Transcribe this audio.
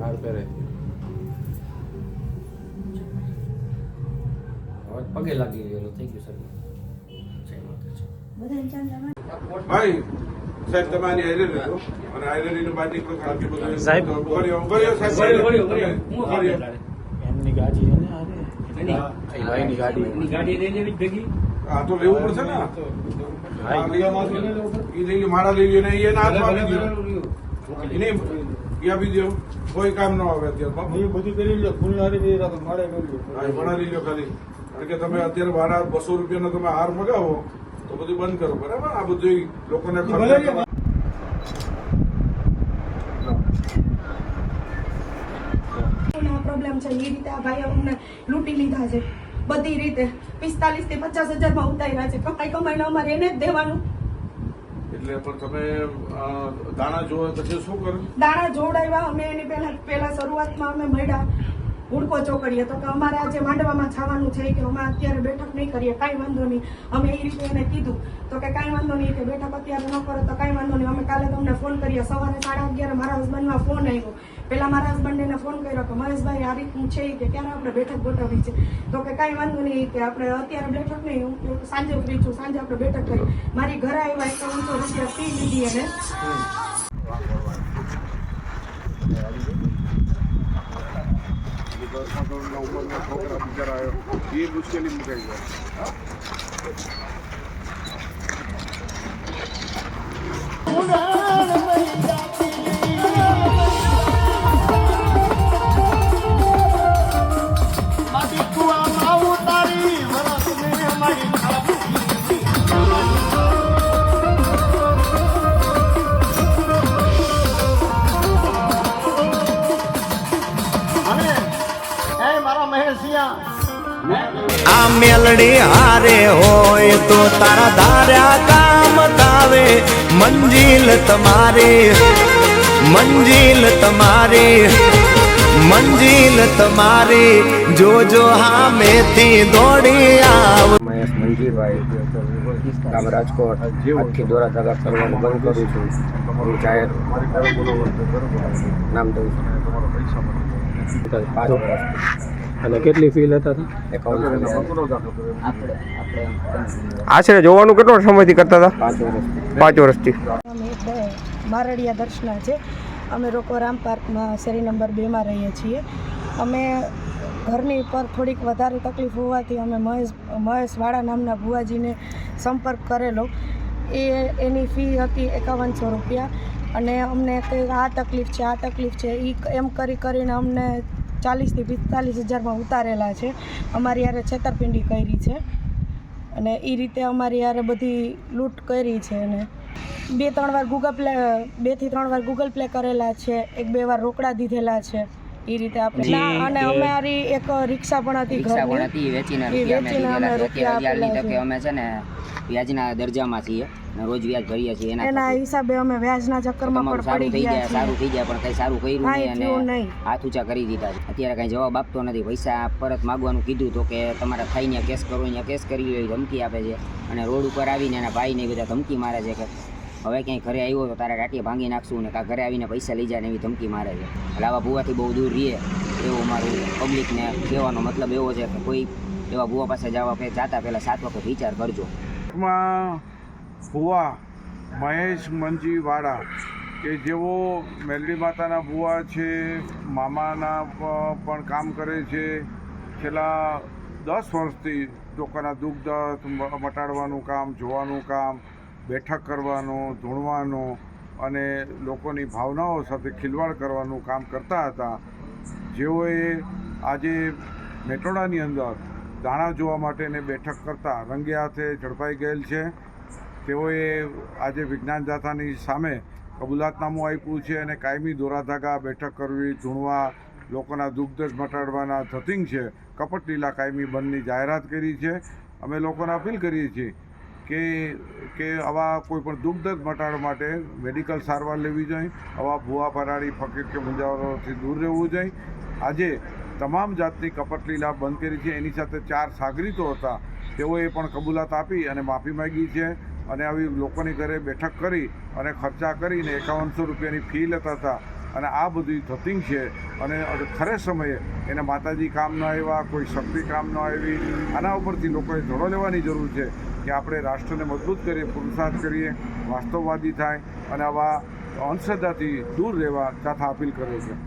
હાર પહેરે. હવે પગે લાગી ગયેલો થઈ ગયું સર ભાઈ સાહેબ તમે આની હારે રહેજો અને હારેલીની બાજુ પર ખાલી બધું સાહેબ. કર્યો કર્યો સાહેબ. કર્યો, કર્યો. એમની ગાડી ને એની ભાઈની ગાડી. એની ગાડી લઈ લેવી ભેગી? આ તો લેવું પડશે ને? આ લઈ લો. ઈ લઈ મારા લઈ લો ને ઈ એના હાથમાં કોઈ કામ ન આવે અત્યારે બધું કરી લો. ફૂલ નારી બી મારે કરી હા, એ ભણા લઈ લો ખાલી. કારણ કે તમે અત્યારે મારા બસો રૂપિયાનો તમે હાર મગાવો તો બધું બંધ કરો. બરાબર? આ બધું લોકોને આ પ્રોબ્લેમ છે. એ રીતે આ ભાઈ અમને લૂંટી લીધા છે. બધી રીતે પિસ્તાલીસથી પચાસ હજારમાં ઉતાર્યા છે. કમાઈ કમાઈને અમારે એને જ દેવાનું. એટલે પણ તમે દાણા જોવા પછી શું કરો દાણા જોડાવ્યા અમે એની પહેલા પહેલા શરૂઆતમાં અમે મળ્યા. હુડકો ચોકડીએ. તો કે અમારે આજે માંડવામાં જવાનું છે કે અમે અત્યારે બેઠક નહીં કરીએ, કાંઈ વાંધો નહીં. અમે એ રીતે એને કીધું. તો કે કાંઈ વાંધો નહીં કે બેઠક અત્યારે ન કરો, તો કાંઈ વાંધો નહીં. અમે કાલે તમને ફોન કરીએ. સવારે સાડા અગિયાર મારા હસબન્ડમાં ફોન આવ્યો. પહેલાં મારા હસબન્ડ એને ફોન કર્યો કે, મહેશભાઈ, આ રીતનું છે કે ક્યારે આપણે બેઠક ગોઠવવી છે? તો કે કાંઈ વાંધો નહીં કે આપણે અત્યારે બેઠક નહીં. હું સાંજે ફ્રી છું. સાંજે આપણે બેઠક કરી મારી ઘરે આવ્યા એકાવનસો રૂપિયા પી લીધી એને. દસમા ધોરણના ઉંમરના છોકરા બિચારા એ મુશ્કેલી મુકાઈ જાય મેલડી હારે હોય તો તારા ધાર્યા કામ તાવે. મંજિલ તમારી મંજિલ તમારી મંજિલ તમારી. જોજો હામેથી દોડી આવ. મહેશ મંજીભાઈ ગામ રાજકોટ. આજથી દોરા કરવાનું બંધ કરું છું. હું જાહેર નામ દઉં છું. પાંચ વર્ષ. અને કેટલી ફી લેતા હતા? આશરે જોવાનું કેટલો સમયથી કરતા હતા? પાંચ વર્ષથી. મારડિયા દર્શના છે. અમે લોકો રામ પાર્કમાં શેરી નંબર બેમાં રહીએ છીએ. અમે ઘરની પર થોડીક વધારે તકલીફ હોવાથી અમે મહેશ મહેશવાળા નામના ભુવાજીને સંપર્ક કરેલો. એ એની ફી હતી એકાવનસો રૂપિયા. અને અમને કંઈ આ તકલીફ છે આ તકલીફ છે. એ એમ કરી કરીને અમને ચાલીસથી પિસ્તાલીસ હજારમાં ઉતારેલા છે. અમારી યારે છેતરપિંડી કરી છે અને એ રીતે અમારી યારે બધી લૂંટ કરી છે અને બે, ત્રણ વાર ગૂગલ પ્લે બેથી ત્રણ વાર ગૂગલ પ્લે કરેલા છે, એક બે વાર રોકડા દીધેલા છે. એ રીતે આપણે અને અમારી એક રિક્ષા પણ હતી રિક્ષા પણ હતી વેચીને રૂપિયા અમે અમે છે. રૂપિયા આપેલા તકે અમે છે ને વ્યાજના દરજામાં છીએ. રોજ વ્યાજ ભરીએ છીએ એના હિસાબે અમે વ્યાજના ચક્કરમાં પણ પડી ગયા સારું થઈ ગયા પણ કઈ સારું કર્યું નહીં અને હાથ ઊંચા કરી દીધા અત્યારે કઈ જવાબ આપતો નથી. પૈસા પરત માગવાનું કીધું તો કે તમારા થઈને કેસ કરો અહીંયા કેસ કરી ધમકી આપે છે. અને રોડ ઉપર આવીને એના ભાઈને બધા ધમકી મારે છે કે હવે ક્યાંય ઘરે આવ્યો તો તારા ટાટીએ ભાંગી નાખશું ને કાં ઘરે આવીને પૈસા લઈ જાય ને એવી ધમકી મારે છે. એટલે આવા ભૂવાથી બહુ દૂર રહીએ, એવું મારું પબ્લિકને કહેવાનો મતલબ એવો છે કે કોઈ એવા ભૂવા પાસે જવા જાતા પહેલાં સાત વખત વિચાર કરજો. ભૂવા મહેશ મંજીવાળા કે જેઓ મેલડી માતાના ભુવા છે, મામાના પણ કામ કરે છે, છેલ્લા દસ વર્ષથી લોકોના દુઃખ દર્દ મટાડવાનું કામ, જોવાનું કામ બેઠક કરવાનો, ધૂણવાનો અને લોકોની ભાવનાઓ સાથે ખિલવાડ કરવાનું કામ કરતા હતા. જેઓએ આજે મેટોડાની અંદર દાણા જોવા માટેને બેઠક કરતા રંગે હાથે ઝડપાઈ ગયેલ છે. તેઓએ આજે વિજ્ઞાન દાતાની સામે કબૂલાતનામું આપ્યું છે અને કાયમી દોરાધાગા બેઠક કરવી, ધૂણવા, લોકોના દુઃખદશ મટાડવાના થતિંગ છે. કપટ લીલા કાયમી બંધની જાહેરાત કરી છે. અમે લોકોને અપીલ કરીએ છીએ કે કે આવા કોઈ પણ દુઃખ દર્દ મટાડવા માટે મેડિકલ સારવાર લેવી જોઈએ, આવા ભૂવા ફરાળી, ફકીર કે મુંજાવરોથી દૂર રહેવું જોઈએ. આજે તમામ જાતની કપટલીલા બંધ કરી છે. એની સાથે ચાર સાગરીતો હતા. તેઓએ પણ કબૂલાત આપી અને માફી માંગી છે અને આવી લોકોની ઘરે બેઠક કરી અને ખર્ચા કરીને એકાવનસો રૂપિયાની ફી લેતા હતા અને આ બધી થતી છે અને ખરે સમયે એને માતાજી કામ ન આવ્યા, કોઈ શક્તિ કામ ન આવી. આના ઉપરથી લોકોએ ધોળો લેવાની જરૂર છે. કે આપણે રાષ્ટ્રને મજબૂત કરીએ, પુરુષાર્થ કરીએ, વાસ્તવવાદી થાય અને આવા અંધશ્રદ્ધાથી દૂર રહેવા તથા અપીલ કરે છે.